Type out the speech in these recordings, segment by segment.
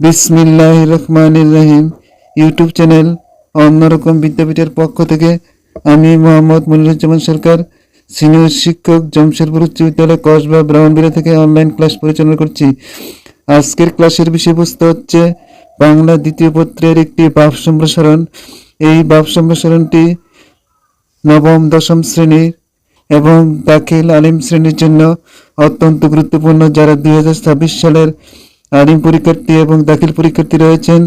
বিসমিল্লাহ রহমানির রহিম। YouTube channel অন্যরকম বিদ্যাপীঠের পক্ষ থেকে আমি মোহাম্মদ মনিরুজ্জামান সরকার, সিনিয়র শিক্ষক, জমশেদপুর উচ্চ বিদ্যালয়, কসবা ব্রাহ্মণবিড়া থেকে অনলাইন ক্লাস পরিচালনা করছি। আজকের ক্লাসের বিষয়বস্তু হচ্ছে বাংলা দ্বিতীয় পত্রের একটি বাপ সম্প্রসারণ। এই বাপ সম্প্রসারণটি নবম, দশম শ্রেণির এবং দাখিল আলিম শ্রেণির জন্য অত্যন্ত গুরুত্বপূর্ণ। যারা দুই হাজার ছাব্বিশ সালের আলিম পরীক্ষার্থী এবং দাখিল পরীক্ষার্থী রয়েছেন,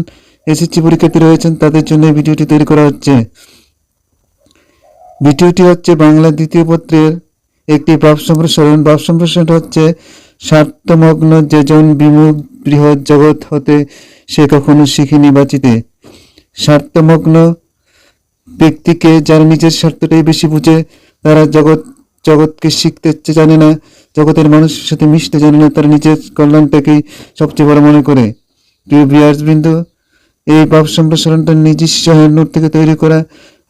এসএসসি পরীক্ষার্থী রয়েছেন, তাদের জন্য ভিডিওটি তৈরি করা হচ্ছে। ভিডিওটি হচ্ছে বাংলা দ্বিতীয় পত্রের একটি ভাব সম্প্রসারণ। ভাব সম্প্রসারণ হচ্ছে, স্বার্থমগ্ন যেজন বিমুখ বৃহৎ জগৎ হতে সে কখনো শিখিনি বাঁচিতে। স্বার্থমগ্ন ব্যক্তিকে যারা নিজের স্বার্থটাই বেশি বুঝে, তারা জগৎ জগৎকে শিখতে জানে না, জগতের মানুষের সাথে মিশতে জানে না, তারা নিজের কল্যাণটাকেই সবচেয়ে বড় মনে করে। প্রিয় বিয়ার্স বিন্দু এই ভাব সম্প্রসারণটা নিজস্ব হ্যান্ডনোট থেকে তৈরি করা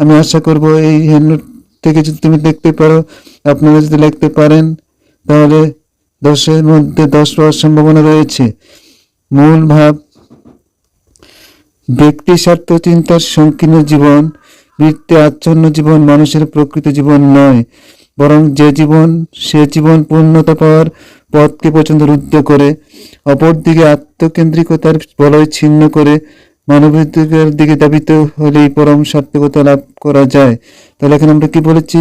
আমি আশা করব এই হ্যান্ডনোট থেকে যদি তুমি দেখতে পারো, আপনারা যদি লিখতে পারেন, তাহলে দশের মধ্যে দশ পাওয়ার সম্ভাবনা রয়েছে। মূল ভাব, ব্যক্তি স্বার্থ চিন্তার সংকীর্ণ জীবন, বৃত্তে আচ্ছন্ন জীবন মানুষের প্রকৃত জীবন নয়। বরং যে জীবন, সে জীবন পূর্ণতা পাওয়ার পথকে পর্যন্ত রুদ্ধ করে, অপরদিকে আত্মকেন্দ্রিকতার বলয় ছিন্ন করে মানবিকতার দিকে দাবিত হলেই পরম সার্থকতা লাভ করা যায়। তাহলে এখন আমরা কি বলেছি?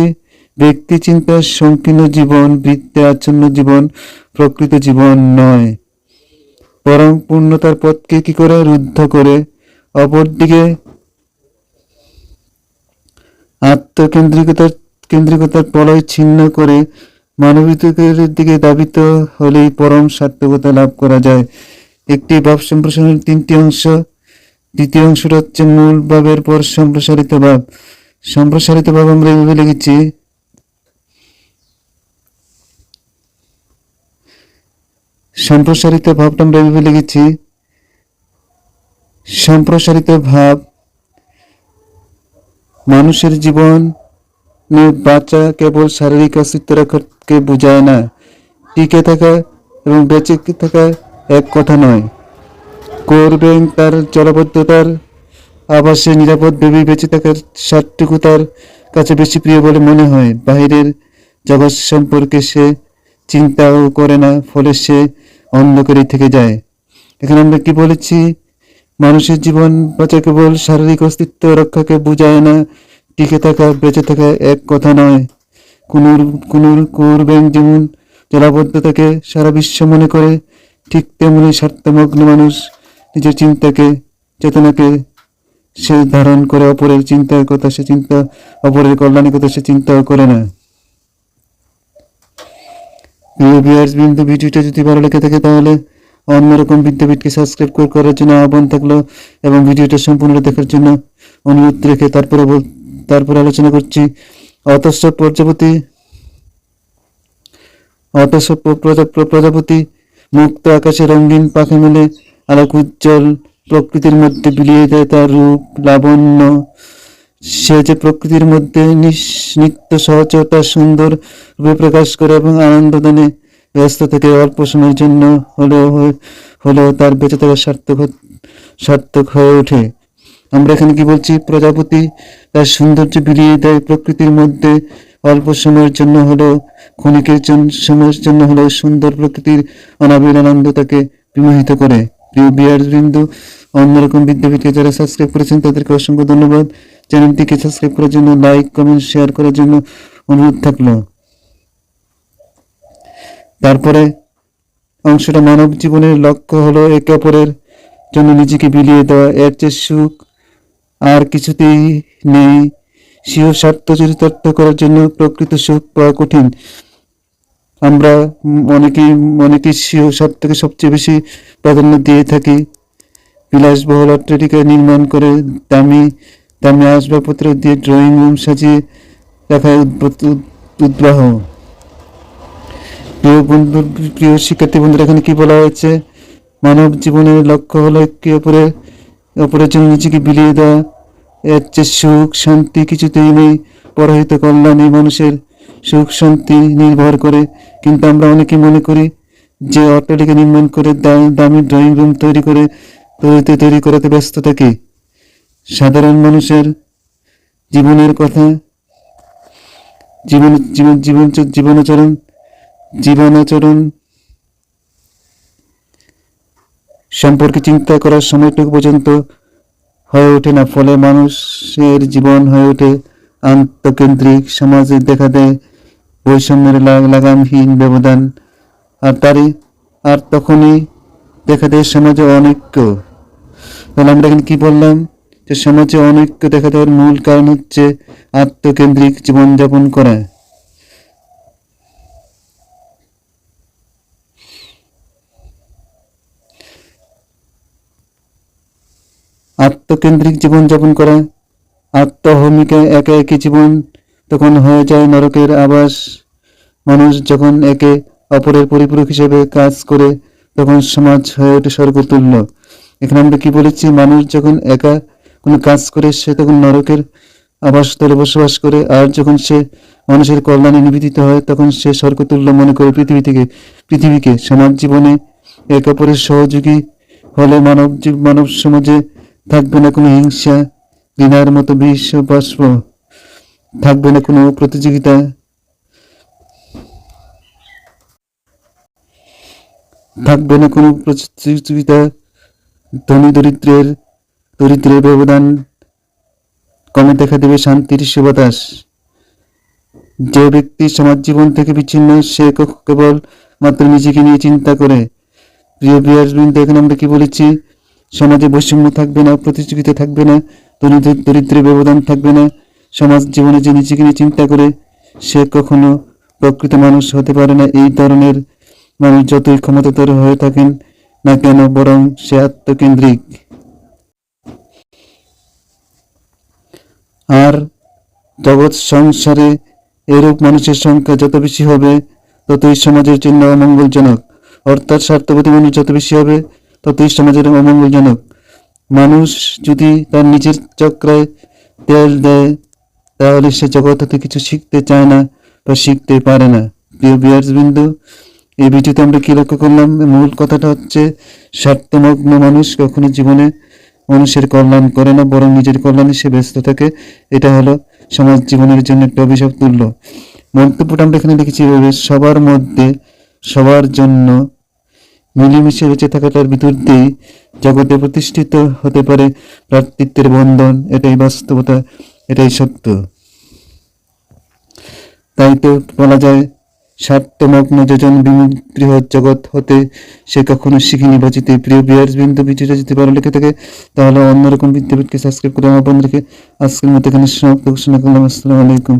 ব্যক্তি চিন্তার সংকীর্ণ জীবন, বৃত্তে আচ্ছন্ন জীবন, প্রকৃত জীবন নয়। বরং পূর্ণতার পথকে কি করে? রুদ্ধ করে। অপরদিকে আত্মকেন্দ্রিকতার কেন্দ্রিকতার প্রলয় ছিন্ন করে মানবিকতার দিকে দাবিত হলেই পরম সার্থকতা লাভ করা যায়। একটি ভাব সম্প্রসারণের তিনটি অংশ। দ্বিতীয় অংশটা হচ্ছে মূল ভাবের পর সম্প্রসারিত ভাব। সম্প্রসারিত ভাব আমরা এইভাবে লিখেছি। সম্প্রসারিত ভাবটা আমরা এইভাবে লিখেছি। সম্প্রসারিত ভাব মানুষের জীবন বাঁচা কেবল শারীরিক অস্তিত্ব রাখাকে বোঝায় না টিকে থাকা এবং বেঁচে থাকা এক কথা নয় করবেন তার জলবদ্ধতার আবাসে নিরাপদ ভেবে বেঁচে থাকার স্বার্থটুকু তার কাছে বেশি প্রিয় বলে মনে হয় বাইরের জগৎ সম্পর্কে সে চিন্তাও করে না ফলে সে অন্ধকারই থেকে যায় এখানে আমরা কি বলেছি মানুষের জীবন বাঁচা কেবল শারীরিক অস্তিত্ব রক্ষাকে বোঝায় না টিকে থাকা, বেঁচে থাকা এক কথা নয়। কুনুর কুনুর করবেন যেমন জলাবদ্ধতাকে সারা বিশ্ব মনে করে, ঠিক তেমনি স্বার্থমগ্ন মানুষ নিজের চিন্তাকে, চেতনাকে, সে ধারণ করে অপরের চিন্তার কথা, সে চিন্তা অপরের কল্যাণের কথা, সে চিন্তাও করে না। ভিউয়ার্স, বিন্দু ভিডিওটা যদি ভালো লেগে থাকে, তাহলে অন্যরকম বিদ্যাপীঠকে সাবস্ক্রাইব করার জন্য আহ্বান থাকল এবং ভিডিওটা সম্পূর্ণ দেখার জন্য অনুরোধ রেখে তারপরে বল তারপরে আলোচনা করছি। অতঃস প্রজাপতি অতঃস প্র- প্রজা- প্র- প্রজাপতি মুক্ত আকাশে রঙিন পাখি মেলে আলোক উজ্জ্বল প্রকৃতির মধ্যে বিলিয়ে দেয় তার রূপ লাবণ্য। সে যে প্রকৃতির মধ্যে নিত্য সহজতা, সুন্দর রূপে প্রকাশ করে এবং আনন্দ আনন্দদানে ব্যস্ত থেকে অল্প সময়ের জন্য হলেও হলেও তার বেঁচে থাকা সার্থক সার্থক হয়ে ওঠে। আমরা এখানে কি বলছি? প্রজাপতি তার সৌন্দর্য বিলিয়ে দেয় প্রকৃতির মধ্যে। অল্প সময়ের জন্য হলেও ক্ষণিকের সময়ের জন্য হলেও সুন্দর প্রকৃতির অনাবিল আনন্দ তাকে বিমোহিত করে। প্রিয় বিয়ার বিন্দু অন্যরকম বিদ্যাপীঠে যারা সাবস্ক্রাইব করেছেন, তাদেরকে অসংখ্য ধন্যবাদ। চ্যানেলটিকে সাবস্ক্রাইব করার জন্য লাইক কমেন্ট শেয়ার করার জন্য অনুরোধ থাকল। তারপরে অংশটা মানব জীবনের লক্ষ্য হলো একে অপরের জন্য নিজেকে বিলিয়ে দেওয়া। এর চেয়ে সুখ আর কিছুতেই নেই। স্বীয় স্বার্থ চরিতার্থ করার জন্য প্রকৃত সুখ পাওয়া কঠিন। আমরা অনেকেই অনেকেই স্বীয় স্বার্থকে সবচেয়ে বেশি প্রাধান্য দিয়ে থাকি। বিলাসবহুল অট্টালিকা নির্মাণ করে দামি দামি আসবাবপত্র দিয়ে ড্রয়িং রুম সাজিয়ে রাখা উদ্বাহ প্রিয় বন্ধু, প্রিয় শিক্ষার্থী বন্ধুরা, এখানে কি বলা হয়েছে? মানব জীবনের লক্ষ্য হলো একে অপরের অপরের জন্য নিজেকে বিলিয়ে দেওয়া। এর চেয়ে সুখ, শান্তি কিছুতেই নেই। পরাহিত কল্যাণ মানুষের সুখ, শান্তি নির্ভর করে। কিন্তু আমরা অনেকে মনে করি, যে অট্টালিকা নির্মাণ করে দামি ড্রয়িং রুম তৈরি করে, তৈরিতে তৈরি করাতে ব্যস্ত থাকি। সাধারণ মানুষের জীবনের কথা, জীবন জীবন জীবন জীবনাচরণ জীবনাচরণ সম্পর্কে চিন্তা করার সময়টুকু পর্যন্ত হয়ে ওঠে না। ফলে মানুষের জীবন হয়ে ওঠে আন্তকেন্দ্রিক সমাজে দেখা দেয়, বৈষম্যের লাগামহীন ব্যবধান। আর তারই আর তখনই দেখা দেয় সমাজে অনৈক্য। তাহলে আমরা এখানে কি বললাম? যে সমাজে অনৈক্য দেখা দেওয়ার মূল কারণ হচ্ছে আত্মকেন্দ্রিক জীবনযাপন করা। আত্মকেন্দ্রিক জীবনযাপন করা। আত্মহমিকা একা একই জীবন তখন হয়ে যায় নরকের আবাস। মানুষ যখন একে অপরের পরিপূরক হিসেবে কাজ করে, তখন সমাজ হয়ে ওঠে স্বর্গতুল্য। এখানে আমরা কি বলেছি? মানুষ যখন একা কোনো কাজ করে, সে তখন নরকের আবাসস্থলে বসবাস করে। আর যখন সে মানুষের কল্যাণে নিবেদিত হয়, তখন সে স্বর্গতুল্য মনে করে পৃথিবী থেকে, পৃথিবীকে। সমাজ জীবনে একে অপরের সহযোগী হলে মানব মানব সমাজে থাকবে না কোনো হিংসা ঘৃণার মতো বিশ্ব বাষ্প, থাকবে না কোনো প্রতিযোগিতা। থাকবে না কোনো প্রতিযোগিতা, ধনী দরিদ্রের দরিদ্রের ব্যবধান, কমে দেখা দেবে শান্তির সুবাতাস। যে ব্যক্তি সমাজ জীবন থেকে বিচ্ছিন্ন, সে কেবল মাত্র নিজেকে নিয়ে চিন্তা করে। প্রিয় বিয়ার্সবৃন্দ এখানে আমরা কি বলেছি? সমাজে বৈষম্য থাকবে না, প্রতিযোগিতা থাকবে না, দরিদ্র, দরিদ্রের ব্যবধান থাকবে না। সমাজ জীবনে যে নিজেকে নিয়ে চিন্তা করে, সে কখনো প্রকৃত মানুষ হতে পারে না। এই ধরনের মানুষ যতই ক্ষমতাধর হয়ে থাকেন না কেন, বরং সে আত্মকেন্দ্রিক। আর জগৎ সংসারে এরূপ মানুষের সংখ্যা যত বেশি হবে, ততই সমাজের জন্য অমঙ্গলজনক অর্থাৎ স্বার্থপতি মানুষ যত বেশি হবে ততই সমাজের অমঙ্গলজনক। মানুষ যদি তার নিজের চক্রায় তেল দেয়, তাহলে সে জগৎ হতে কিছু শিখতে চায় না বা শিখতে পারে না। প্রিয় বিয়ার্স বিন্দু এই ভিডিওতে আমরা কি লক্ষ্য করলাম? মূল কথাটা হচ্ছে, স্বার্থমগ্ন মানুষ কখনো জীবনে মানুষের কল্যাণ করে না, বরং নিজের কল্যাণে সে ব্যস্ত থাকে। এটা হলো সমাজ জীবনের জন্য একটা অভিশাপ তুল্য। মন্তব্যটা আমরা এখানে লিখেছি, সবার মধ্যে সবার জন্য মিলেমিশে বেঁচে থাকাটার ভিতর দিয়েই জগতে প্রতিষ্ঠিত হতে পারে ভ্রাতৃত্বের বন্ধন, এটাই বাস্তবতা, এটাই সত্য। তাই তো বলা যায়, স্বার্থমগ্ন যোজন বৃহৎ জগৎ হতে সে কখনো শিখিনি বাঁচিতে। প্রিয় বিয়ার্স বিন্দু ভিডিওটা যদি ভালো লেগে থাকে, তাহলে অন্যরকম বিদ্যাপীঠকে সাবস্ক্রাইব করে আমার বন্ধুকে আজকের মতো এখানে সমাপ্ত ঘোষণা করলাম। আসসালামু আলাইকুম।